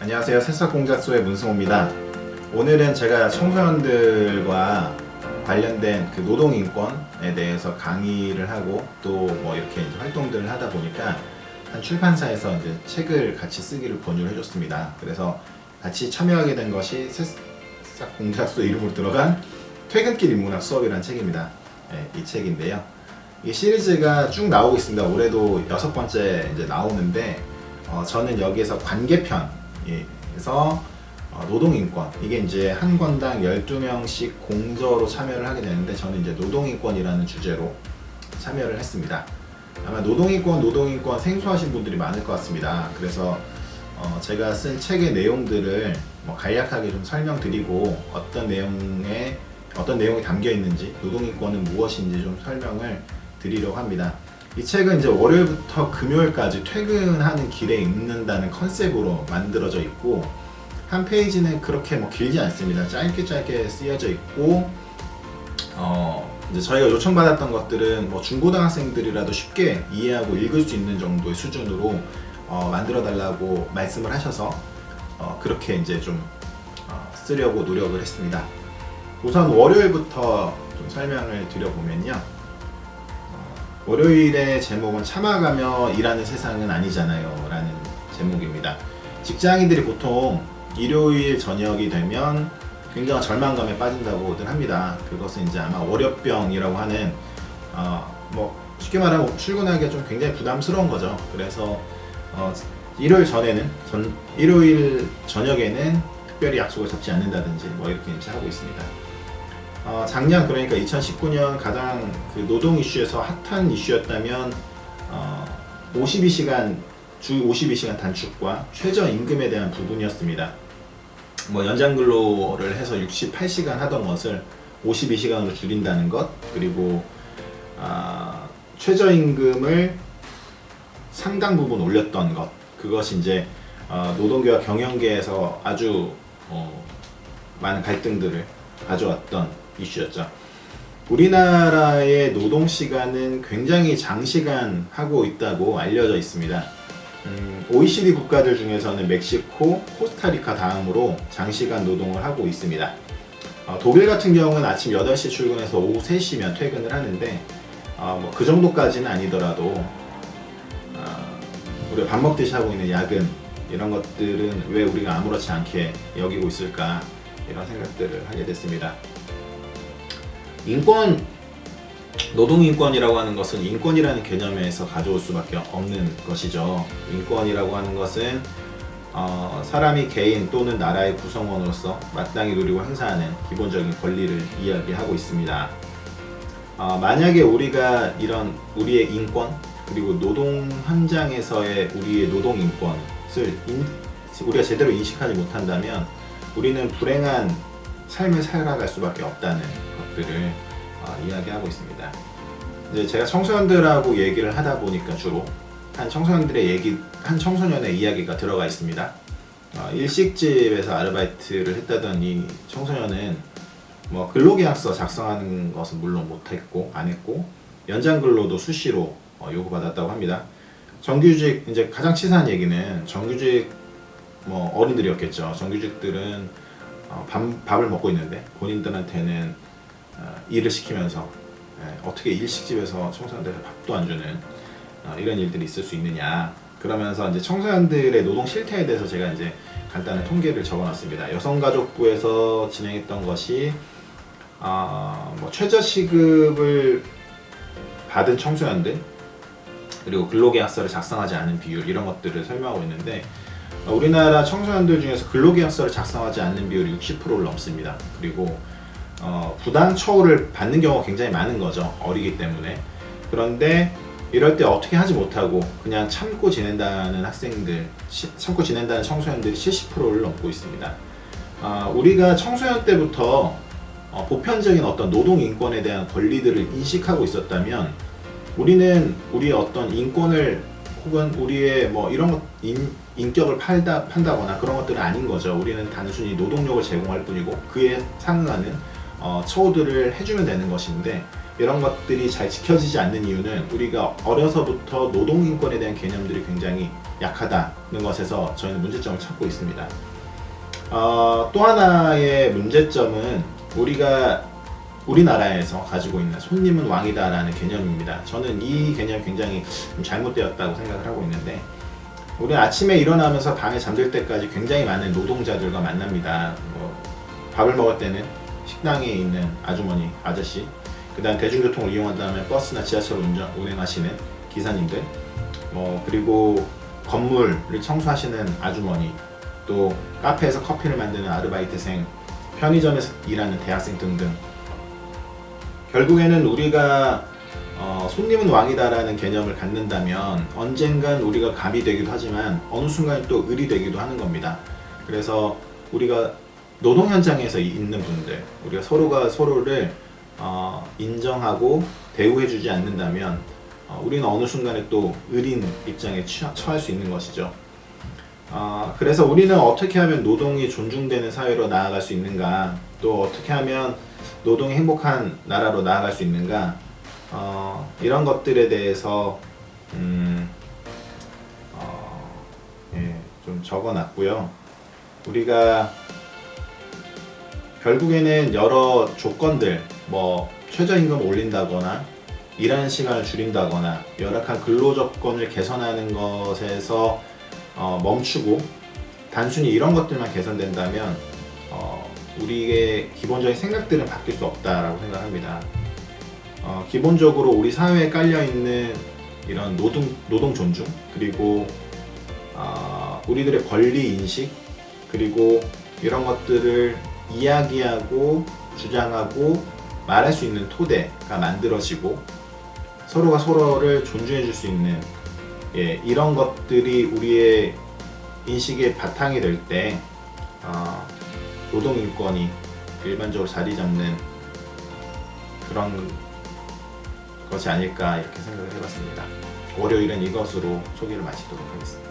안녕하세요. 새싹공작소의 문승호입니다. 오늘은 제가 청소년들과 관련된 그 노동인권에 대해서 강의를 하고 또 뭐 이렇게 활동들을 하다 보니까 한 출판사에서 이제 책을 같이 쓰기를 권유를 해줬습니다. 그래서 같이 참여하게 된 것이 새싹공작소 이름으로 들어간 퇴근길 인문학 수업이라는 책입니다. 네, 이 책인데요. 이 시리즈가 쭉 나오고 있습니다. 올해도 여섯 번째 이제 나오는데 어, 저는 여기에서 관계편에서 어, 노동인권 이게 이제 한 권당 12명씩 공저로 참여를 하게 되는데 저는 이제 노동인권이라는 주제로 참여를 했습니다. 아마 노동인권, 노동인권 생소하신 분들이 많을 것 같습니다. 그래서 어, 제가 쓴 책의 내용들을 뭐 간략하게 좀 설명드리고 어떤 내용에 어떤 내용이 담겨 있는지 노동인권은 무엇인지 좀 설명을 드리려고 합니다. 이 책은 이제 월요일부터 금요일까지 퇴근하는 길에 읽는다는 컨셉으로 만들어져 있고 한 페이지는 그렇게 뭐 길지 않습니다. 짧게 짧게 쓰여져 있고 어 이제 저희가 요청받았던 것들은 뭐 중고등학생들이라도 쉽게 이해하고 읽을 수 있는 정도의 수준으로 어, 만들어 달라고 말씀을 하셔서 어, 그렇게 이제 좀 어, 쓰려고 노력을 했습니다. 우선 월요일부터 좀 설명을 드려보면요. 어, 월요일의 제목은 참아가며 일하는 세상은 아니잖아요. 라는 제목입니다. 직장인들이 보통 일요일 저녁이 되면 굉장한 절망감에 빠진다고들 합니다. 그것은 이제 아마 월요병이라고 하는, 어, 뭐, 쉽게 말하면 출근하기가 좀 굉장히 부담스러운 거죠. 그래서, 어, 일요일 전에는, 전, 일요일 저녁에는 특별히 약속을 잡지 않는다든지 뭐 이렇게 이제 하고 있습니다. 어, 작년 그러니까 2019년 가장 그 노동 이슈에서 핫한 이슈였다면 어, 52시간 주 52시간 단축과 최저 임금에 대한 부분이었습니다. 뭐 연장 근로를 해서 68시간 하던 것을 52시간으로 줄인다는 것 그리고 아, 최저 임금을 상당 부분 올렸던 것 그것이 이제 어, 노동계와 경영계에서 아주 어, 많은 갈등들을 가져왔던 이슈였죠. 우리나라의 노동 시간은 굉장히 장시간 하고 있다고 알려져 있습니다. 음, OECD 국가들 중에서는 멕시코, 코스타리카 다음으로 장시간 노동을 하고 있습니다. 어, 독일 같은 경우는 아침 8시 출근해서 오후 3시면 퇴근을 하는데 어, 뭐그 정도까지는 아니더라도 어, 우리가 밥 먹듯이 하고 있는 야근 이런 것들은 왜 우리가 아무렇지 않게 여기고 있을까 이런 생각들을 하게 됐습니다. 인권 노동인권이라고 하는 것은 인권이라는 개념에서 가져올 수밖에 없는 것이죠. 인권이라고 하는 것은 어, 사람이 개인 또는 나라의 구성원으로서 마땅히 누리고 행사하는 기본적인 권리를 이야기하고 있습니다. 어, 만약에 우리가 이런 우리의 인권 그리고 노동 현장에서의 우리의 노동 인권을 인, 우리가 제대로 인식하지 못한다면 우리는 불행한 삶을 살아갈 수밖에 없다는 것들을 어, 이야기하고 있습니다. 이제 제가 청소년들하고 얘기를 하다 보니까 주로 한 청소년들의 얘기, 한 청소년의 이야기가 들어가 있습니다. 어, 일식집에서 아르바이트를 했다던 이 청소년은 뭐 근로계약서 작성하는 것은 물론 못했고 안 했고 연장 근로도 수시로 어, 요구받았다고 합니다. 정규직 이제 가장 치사한 얘기는 정규직 뭐 어른들이었겠죠. 정규직들은 어, 밥, 밥을 먹고 있는데 본인들한테는 어, 일을 시키면서 예, 어떻게 일식집에서 청소년들한테 밥도 안 주는 어, 이런 일들이 있을 수 있느냐. 그러면서 이제 청소년들의 노동 실태에 대해서 제가 이제 간단한 통계를 적어놨습니다. 여성가족부에서 진행했던 것이 아, 뭐 최저 시급을 받은 청소년들 그리고 근로계약서를 작성하지 않은 비율 이런 것들을 설명하고 있는데 어, 우리나라 청소년들 중에서 근로계약서를 작성하지 않는 비율이 60%를 넘습니다. 그리고 어, 부당 처우를 받는 경우가 굉장히 많은 거죠. 어리기 때문에. 그런데 이럴 때 어떻게 하지 못하고 그냥 참고 지낸다는 학생들, 시, 참고 지낸다는 청소년들이 70%를 넘고 있습니다. 아, 우리가 청소년 때부터 어, 보편적인 어떤 노동 인권에 대한 권리들을 인식하고 있었다면 우리는 우리의 어떤 인권을 혹은 우리의 뭐 이런 것 인, 인격을 팔다 판다거나 그런 것들은 아닌 거죠. 우리는 단순히 노동력을 제공할 뿐이고 그에 상응하는 어, 처우들을 해주면 되는 것인데 이런 것들이 잘 지켜지지 않는 이유는 우리가 어려서부터 노동인권에 대한 개념들이 굉장히 약하다는 것에서 저희는 문제점을 찾고 있습니다. 어, 또 하나의 문제점은 우리가 우리나라에서 가지고 있는 손님은 왕이다라는 개념입니다. 저는 이 개념이 굉장히 좀 잘못되었다고 생각을 하고 있는데 우리 아침에 일어나면서 밤에 잠들 때까지 굉장히 많은 노동자들과 만납니다. 뭐 밥을 먹을 때는 식당에 있는 아주머니, 아저씨, 그다음 대중교통을 이용한 다음에 버스나 지하철 운전 운행하시는 기사님들, 뭐 그리고 건물을 청소하시는 아주머니, 또 카페에서 커피를 만드는 아르바이트생, 편의점에서 일하는 대학생 등등. 결국에는 우리가 어, 손님은 왕이다라는 개념을 갖는다면 언젠간 우리가 감이 되기도 하지만 어느 순간 또 을이 되기도 하는 겁니다. 그래서 우리가 노동 현장에서 있는 분들, 우리가 서로가 서로를 어, 인정하고 대우해주지 않는다면 어, 우리는 어느 순간에 또 을인 입장에 취하, 처할 수 있는 것이죠. 어, 그래서 우리는 어떻게 하면 노동이 존중되는 사회로 나아갈 수 있는가, 또 어떻게 하면 노동이 행복한 나라로 나아갈 수 있는가, 어, 이런 것들에 대해서 음, 어, 예, 좀 적어놨고요. 우리가 결국에는 여러 조건들, 뭐 최저임금 올린다거나 일하는 시간을 줄인다거나 열악한 근로 조건을 개선하는 것에서 어, 멈추고 단순히 이런 것들만 개선된다면 어, 우리의 기본적인 생각들은 바뀔 수 없다라고 생각합니다. 어, 기본적으로 우리 사회에 깔려 있는 이런 노동 노동 존중 그리고 어, 우리들의 권리 인식 그리고 이런 것들을 이야기하고 주장하고 말할 수 있는 토대가 만들어지고 서로가 서로를 존중해 줄 수 있는 예, 이런 것들이 우리의 인식의 바탕이 될때 어, 노동 인권이 일반적으로 자리 잡는 그런 것이 아닐까 이렇게 생각을 해봤습니다. 월요일은 이것으로 소개를 마치도록 하겠습니다.